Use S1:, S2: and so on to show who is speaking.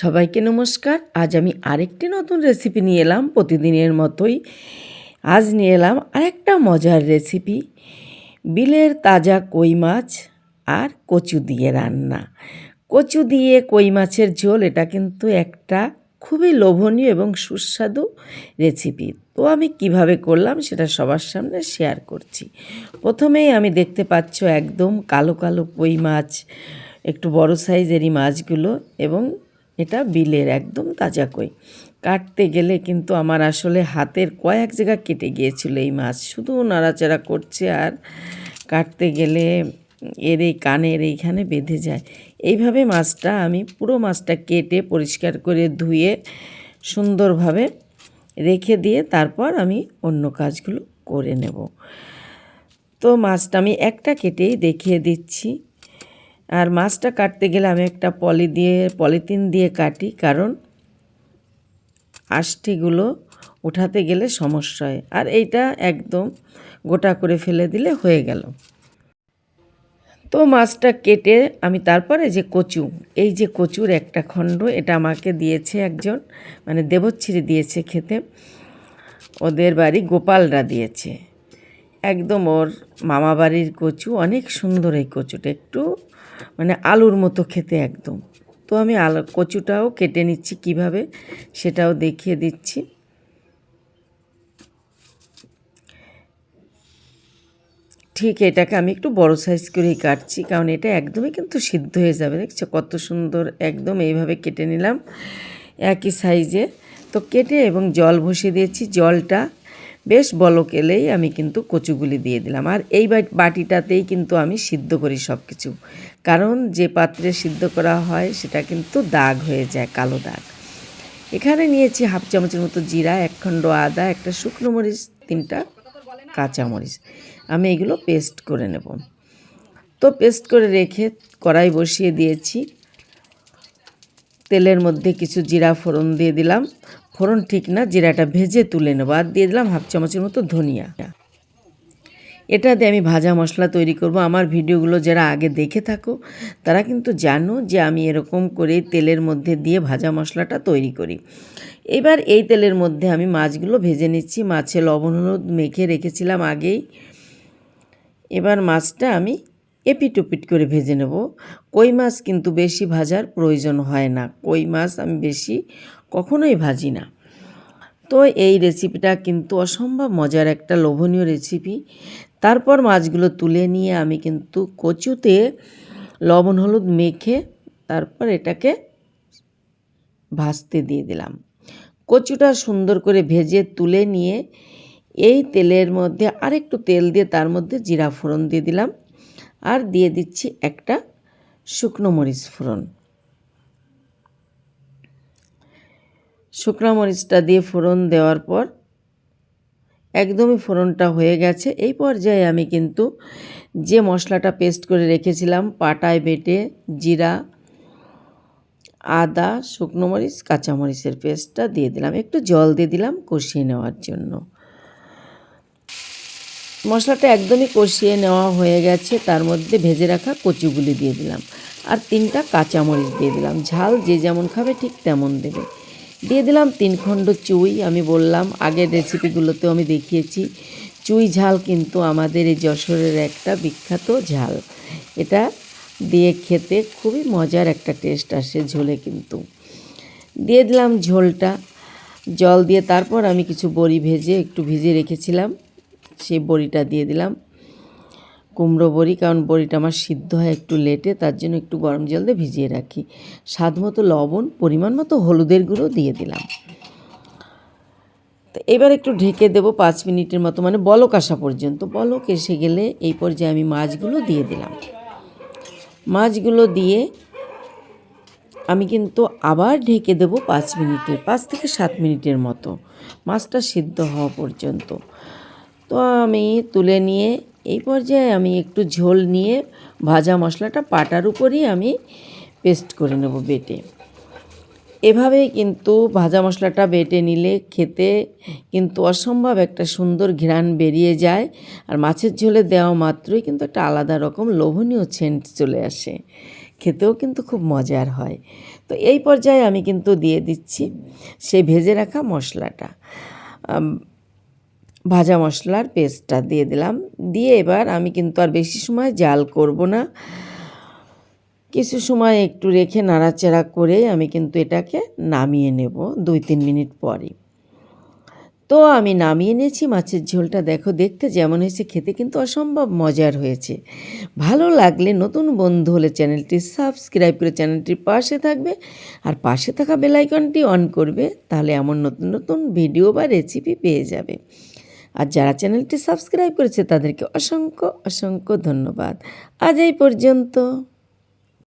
S1: সবাইকে নমস্কার। আজ আমি আরেকটি নতুন রেসিপি নিয়ে এলাম, প্রতিদিনের মতোই। আজ নিয়ে এলাম আরেকটা মজার রেসিপি বিলের তাজা কই মাছ আর কচু দিয়ে রান্না। কচু দিয়ে কই মাছের ঝোল, এটা কিন্তু একটা খুবই লোভনীয় এবং সুস্বাদু রেসিপি তো আমি কীভাবে করলাম সেটা সবার সামনে শেয়ার করছি। প্রথমেই আমি দেখতে পাচ্ছ একদম কালো কালো কই মাছ, একটু বড় সাইজেরই মাছগুলো এবং এটা বিলের একদম তাজা কই। কাটতে গেলে কিন্তু আমার আসলে হাতের কয়েক জায়গা কেটে গিয়েছিল এই মাছ। শুধু নাড়াচাড়া করছে আর কাটতে গেলে এর এই কানের এইখানে বেঁধে যায়। এইভাবে মাছটা আমি পুরো মাছটা কেটে পরিষ্কার করে ধুয়ে সুন্দরভাবে রেখে দিয়ে তারপর আমি অন্য কাজগুলো করে নেব। তো মাছটা আমি একটা কেটেই দেখিয়ে দিচ্ছি। আর মাছটা কাটতে গেলে আমি একটা পলি দিয়ে, পলিথিন দিয়ে কাটি, কারণ আষ্টিগুলো উঠাতে গেলে সমস্যা হয়। আর এইটা একদম গোটা করে ফেলে দিলে হয়ে গেল। তো মাছটা কেটে আমি তারপরে যে কচু, এই যে কচুর একটা খণ্ড, এটা আমাকে দিয়েছে একজন মানে দেবচ্ছিরি দিয়েছে খেতে। ওদের বাড়ি গোপালরা দিয়েছে। একদম ওর মামা বাড়ির কচু, অনেক সুন্দর এই কচুটা, একটু মানে আলুর মতো খেতে একদম। তো আমি আলু, কচুটাও কেটে নিচ্ছি কীভাবে সেটাও দেখিয়ে দিচ্ছি। ঠিক এটাকে আমি একটু বড় সাইজ করেই কাটছি, কারণ এটা একদমই কিন্তু সিদ্ধ হয়ে যাবে। দেখছ কত সুন্দর একদম এইভাবে কেটে নিলাম। একই সাইজে তো কেটে এবং জল বসিয়ে দিয়েছি। জলটা বেশ বলক এলেই আমি কিন্তু কচুগুলি দিয়ে দিলাম। আর এই বাটিটাতেই কিন্তু আমি সিদ্ধ করি সব কিছু কারণ যে পাত্রে সিদ্ধ করা হয়, সেটা কিন্তু দাগ হয়ে যায়, কালো দাগ। এখানে নিয়েছি হাফ চামচের মতো জিরা একখণ্ড আদা, একটা শুকনো মরিচ, তিনটা কাঁচামরিচ আমি এগুলো পেস্ট করে নেব। তো পেস্ট করে রেখে কড়াই বসিয়ে দিয়েছি। তেলের মধ্যে কিছু জিরা ফোড়ন দিয়ে দিলাম। ফোড়ন ঠিক না, জিরাটা ভেজে তুলে নেব। আর দিয়ে দিলাম হাফ চামচের মতো ধনিয়া। এটা দিয়ে আমি ভাজা মশলা তৈরি করব। আমার ভিডিওগুলো যারা আগে দেখে থাকো, তারা কিন্তু জানো যে আমি এরকম করে তেলের মধ্যে দিয়ে ভাজা মশলাটা তৈরি করি। এবার এই তেলের মধ্যে আমি মাছগুলো ভেজে নিচ্ছি। মাছে লবণ, হলুদ মেখে রেখেছিলাম আগেই। এবার মাছটা আমি এপিট ওপিট করে ভেজে নেব। কই মাছ কিন্তু বেশি ভাজার প্রয়োজন হয় না। কই মাছ আমি বেশি কখনোই ভাজি না। তো এই রেসিপিটা কিন্তু অসম্ভব মজার একটা লোভনীয় রেসিপি। তারপর মাছগুলো তুলে নিয়ে আমি কিন্তু কচুতে লবণ, হলুদ মেখে তারপর এটাকে ভাজতে দিয়ে দিলাম। কচুটা সুন্দর করে ভেজে তুলে নিয়ে এই তেলের মধ্যে আরেকটু তেল দিয়ে তার মধ্যে জিরা ফোড়ন দিয়ে দিলাম। আর দিয়ে দিচ্ছি একটা শুকনো মরিচ ফোড়ন। শুকনো মরিচটা দিয়ে ফোড়ন দেওয়ার পর একদমই ফোড়নটা হয়ে গেছে। এই পর্যায়ে আমি কিন্তু যে মশলাটা পেস্ট করে রেখেছিলাম, পাটায় বেটে জিরা, আদা, শুকনো মরিচ কাঁচামরিচের পেস্টটা দিয়ে দিলাম। একটু জল দিয়ে দিলাম কষিয়ে নেওয়ার জন্য। মশলাটা একদমই কষিয়ে নেওয়া হয়ে গেছে। তার মধ্যে ভেজে রাখা কচুগুলি দিয়ে দিলাম। আর তিনটা কাঁচামরিচ দিয়ে দিলাম। ঝাল যে যেমন খাবে ঠিক তেমন দেবে। দিয়ে দিলাম তিন খণ্ড চুই। আমি বললাম, আগের রেসিপিগুলোতেও আমি দেখিয়েছি, চুই ঝাল কিন্তু আমাদের এই যশোরের একটা বিখ্যাত ঝাল। এটা দিয়ে খেতে খুবই মজার একটা টেস্ট আসে ঝোলে কিন্তু। দিয়ে দিলাম ঝোলটা। জল দিয়ে তারপর আমি কিছু বড়ি ভেজে একটু ভিজে রেখেছিলাম। সেই বড়িটা দিয়ে দিলাম। কুমড়ো বড়ি, কারণ বড়িটা আমার সিদ্ধ হয় একটু লেটে, তার জন্য একটু গরম জল দিয়ে ভিজিয়ে রাখি। স্বাদ মতো লবণ, পরিমাণ মতো হলুদের গুঁড়ো দিয়ে দিলাম। তো এবার একটু ঢেকে দেবো পাঁচ মিনিটের মতো মানে বলক আসা পর্যন্ত। বলক এসে গেলে এই পর্যায়ে আমি মাছগুলো দিয়ে দিলাম। মাছগুলো দিয়ে আমি কিন্তু আবার ঢেকে দেবো পাঁচ মিনিটের, পাঁচ থেকে সাত মিনিটের মতো। মাছটা সিদ্ধ হওয়া পর্যন্ত। তো আমি তুলে নিয়ে এই পর্যায়ে আমি একটু ঝোল নিয়ে ভাজা মশলাটা পাটার উপরই আমি পেস্ট করে নেব বেটে। এভাবেই কিন্তু ভাজা মশলাটা বেটে নিলে খেতে কিন্তু অসম্ভব একটা সুন্দর ঘ্রাণ বেরিয়ে যায় আর মাছের ঝোলে দেওয়া মাত্রই কিন্তু একটা আলাদা রকম লোভনীয় সেন্ট চলে আসে। খেতেও কিন্তু খুব মজার হয়। তো এই পর্যায়ে আমি কিন্তু দিয়ে দিচ্ছি সেই ভেজে রাখা মশলাটা। ভাজা মশলার পেস্টটা দিয়ে দিলাম। দিয়ে এবার আমি কিন্তু আর বেশি সময় জাল করব না। কিছু সময় একটু রেখে নাড়াচাড়া করে আমি কিন্তু এটাকে নামিয়ে নেব দুই তিন মিনিট পরে তো আমি নামিয়ে নিয়েছি, মাছের ঝোলটা দেখো দেখতে যেমন হয়েছে, খেতে কিন্তু অসম্ভব মজার হয়েছে। ভালো লাগলে নতুন বন্ধু হলে চ্যানেলটি সাবস্ক্রাইব করে চ্যানেলটির পাশে থাকবে আর পাশে থাকা বেলাইকনটি অন করবে, তাহলে এমন নতুন নতুন ভিডিও বা রেসিপি পেয়ে যাবে। আর যারা চ্যানেলটি সাবস্ক্রাইব করেছে তাদেরকে অসংখ্য অসংখ্য ধন্যবাদ। আজ এই পর্যন্ত।